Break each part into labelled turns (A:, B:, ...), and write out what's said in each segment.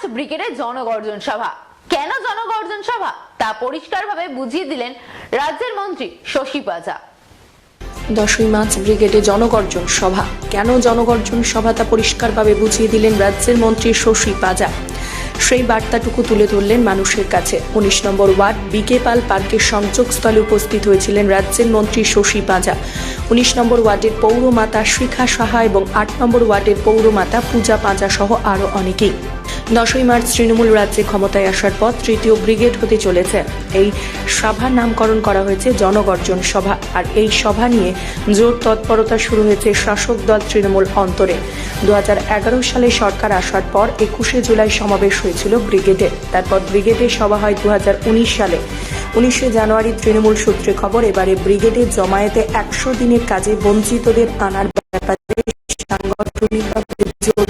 A: March ব্রিগেডে জনগর্জন সভা। কেন জনগর্জন সভা? তা পরিষ্কারভাবে বুঝিয়ে দিলেন রাজ্যের মন্ত্রী শশী পাজা।
B: দশই মার্চ ব্রিগেডে জনগর্জন সভা। কেন জনগর্জন সভা তা পরিষ্কারভাবে বুঝিয়ে দিলেন রাজ্যের মন্ত্রী শশী পাজা। সেই বার্তাটুকু তুলে ধরলেন মানুষের কাছে। উনিশ নম্বর ওয়ার্ড, বিকে পাল পার্কের সংযোগস্থলে উপস্থিত হয়েছিলেন রাজ্যের মন্ত্রী শশী পাজা। উনিশ নম্বর ওয়ার্ডের পৌরমাতা শিখা সাহা এবং আট নম্বর ওয়ার্ডের পৌরমাতা পূজা পাঁজা সহ আরও অনেকেই। দশই মার্চ তৃণমূল রাজ্যে ক্ষমতায় আসার পর তৃতীয় ব্রিগেড হতে চলেছে। এই সভার নামকরণ করা হয়েছে জনগর্জন সভা। আর এই সভা নিয়ে জোর তৎপরতা শুরু হয়েছে শাসক দল তৃণমূল অন্তরে। দু হাজার এগারো সালে সরকার আসার পর একুশে জুলাই সমাবেশ হয়েছিল ব্রিগেডে। তারপর ব্রিগেডে সভা হয় দু হাজার উনিশ সালে। উনিশে জানুয়ারি তৃণমূল সূত্রে খবর, এবারে ব্রিগেডের জমায়েতে একশো দিনের কাজে বঞ্চিতদের আনার ব্যাপারে সাংগঠনিকভাবে জোর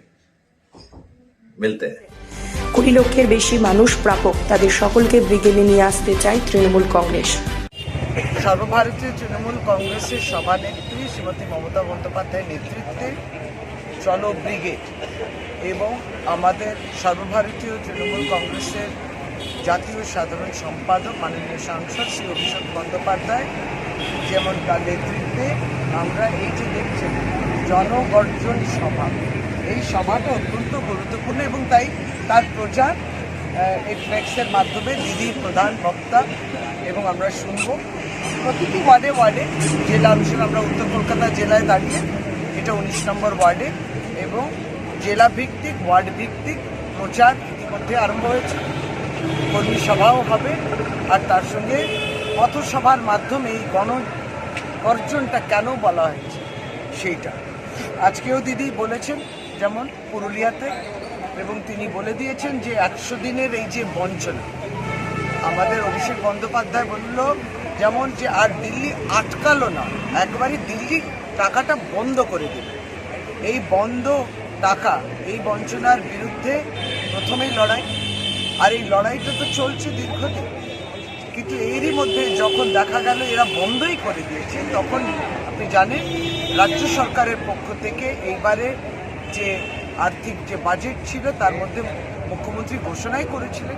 C: मिलते हैं
B: কুড়ি লক্ষের বেশি মানুষ প্রাপক তাদের সকলকে ব্রিগেডে নিয়ে আসতে চায় তৃণমূল কংগ্রেস
D: সর্বভারতীয় তৃণমূল কংগ্রেসের সভানেত্রী শ্রীমতী মমতা বন্দ্যোপাধ্যায়ের নেতৃত্বে চলো ব্রিগেড এবং আমাদের সর্বভারতীয় তৃণমূল কংগ্রেসের জাতীয় সাধারণ সম্পাদক মাননীয় সাংসদ শ্রী অভিষেক বন্দ্যোপাধ্যায় যেমন তার নেতৃত্বে আমরা এই যে দেখছেন জনগর্জন সভা এই সভাটা অত্যন্ত গুরুত্বপূর্ণ এবং তাই তার প্রচার এই ফ্লেক্সের মাধ্যমে দিদির প্রধান বক্তা এবং আমরা শুনব। প্রতিটি ওয়ার্ডে ওয়ার্ডে জেলা অনুসারে আমরা উত্তর কলকাতা জেলায় দাঁড়িয়ে, এটা উনিশ নম্বর ওয়ার্ডে এবং জেলা ভিত্তিক ওয়ার্ড ভিত্তিক প্রচার ইতিমধ্যে আরম্ভ হয়েছে। কর্মী সভাও হবে আর তার সঙ্গে পথসভার মাধ্যমে এই গণ অর্জনটা কেন বলা হয়েছে সেইটা। আজকেও দিদি বলেছেন যেমন পুরুলিয়াতে, এবং তিনি বলে দিয়েছেন যে একশো দিনের এই যে বঞ্চনা, আমাদের অভিষেক বন্দ্যোপাধ্যায় বলল যেমন যে আর দিল্লি আটকালো না, একবারই দিল্লি টাকাটা বন্ধ করে দিল। এই বন্ধ টাকা, এই বঞ্চনার বিরুদ্ধে প্রথমেই লড়াই, আর এই লড়াইটা তো চলছে দীর্ঘদিন। কিন্তু এরই মধ্যে যখন দেখা গেল এরা বন্ধই করে দিয়েছে, তখন আপনি জানেন রাজ্য সরকারের পক্ষ থেকে এইবারে যে আর্থিক যে বাজেট ছিল, তার মধ্যে মুখ্যমন্ত্রী ঘোষণাই করেছিলেন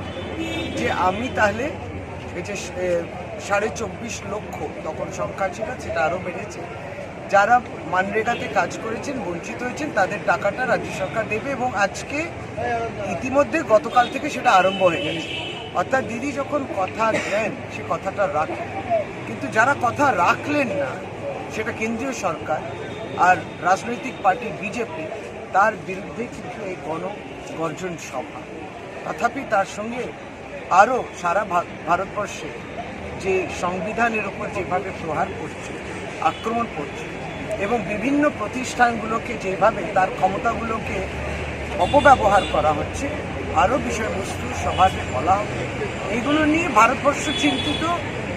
D: যে আমি তাহলে এই যে সাড়ে চব্বিশ লক্ষ তখন সংখ্যা ছিল, সেটা আরও বেড়েছে। যারা মানরেগাতে কাজ করেছেন, বঞ্চিত হয়েছেন, তাদের টাকাটা রাজ্য সরকার দেবে এবং আজকে ইতিমধ্যে গতকাল থেকে সেটা আরম্ভ হয়ে গেছে। অর্থাৎ দিদি যখন কথা দেন, সে কথাটা রাখেন। কিন্তু যারা কথা রাখলেন না, সেটা কেন্দ্রীয় সরকার আর রাজনৈতিক পার্টি বিজেপি তার বিরুদ্ধে কিন্তু এই গণগর্জন সভা। তথাপি তার সঙ্গে আরও সারা ভারতবর্ষে যে সংবিধানের উপর যেভাবে প্রহার করছে, আক্রমণ করছে এবং বিভিন্ন প্রতিষ্ঠানগুলোকে যেভাবে তার ক্ষমতাগুলোকে অপব্যবহার করা হচ্ছে, আরও বিষয়বস্তু সভাতে বলা হবে। এইগুলো নিয়ে ভারতবর্ষ চিন্তিত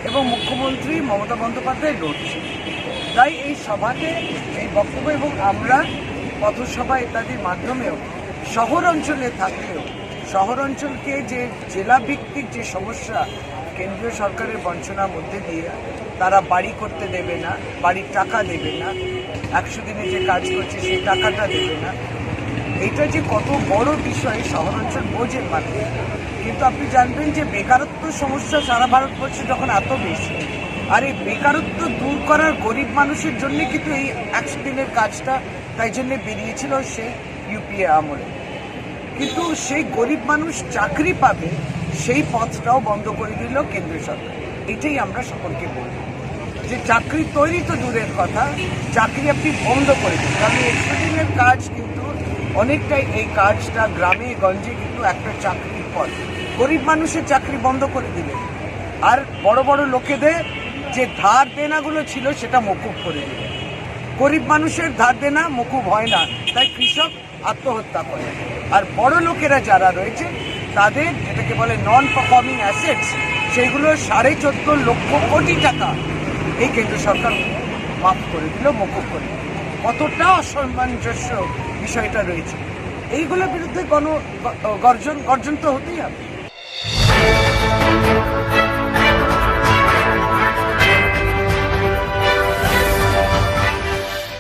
D: এবং মুখ্যমন্ত্রী মমতা বন্দ্যোপাধ্যায় লড়ছে তাই এই সভাতে এই বক্তব্য এবং আমরা পথসভা ইত্যাদির মাধ্যমেও শহর অঞ্চলে থাকলেও শহর অঞ্চলকে যে জেলা ভিত্তিক যে সমস্যা কেন্দ্রীয় সরকারের বঞ্চনার মধ্যে দিয়ে তারা বাড়ি করতে দেবে না, বাড়ির টাকা দেবে না, একশো দিনে যে কাজ করছে সেই টাকাটা দেবে না। এটা যে কত বড় বিষয় শহর অঞ্চল বোঝেন মানুষ কিন্তু আপনি জানবেন যে বেকারত্ব সমস্যা সারা ভারতবর্ষে যখন এত বেশি, আর এই বেকারত্ব দূর করার গরিব মানুষের জন্য কিন্তু এই একশো দিনের কাজটা তাই জন্য বেরিয়েছিল সেই ইউপিএ আমলে। কিন্তু সেই গরিব মানুষ চাকরি পাবে, সেই পথটাও বন্ধ করে দিল কেন্দ্রীয় সরকার। এটাই আমরা সকলকে বলব যে চাকরি তৈরি তো দূরের কথা, চাকরি আপনি বন্ধ করে দিন। কারণ একশো দিনের কাজ কিন্তু অনেকটাই এই কাজটা গ্রামে, গঞ্জে কিন্তু একটা চাকরির পথ। গরিব মানুষের চাকরি বন্ধ করে দিলে। আর বড় বড় লোকেদের যে ধার দেনাগুলো ছিল সেটা মকুব করে দিলেন গরিব মানুষের ধার দেনা, মকুব হয় না। তাই কৃষক আত্মহত্যা করে। আর বড় লোকেরা যারা রয়েছে, তাদের যেটাকে বলে নন পারফর্মিং অ্যাসেটস সেগুলো সাড়ে চোদ্দ লক্ষ কোটি টাকা এই কেন্দ্র সরকার মাফ করে দিল, মকুব করে কতটা অসম্মানজস্য বিষয়টা রয়েছে। এইগুলোর বিরুদ্ধে গণ গর্জন গর্জন তো হতেই হবে।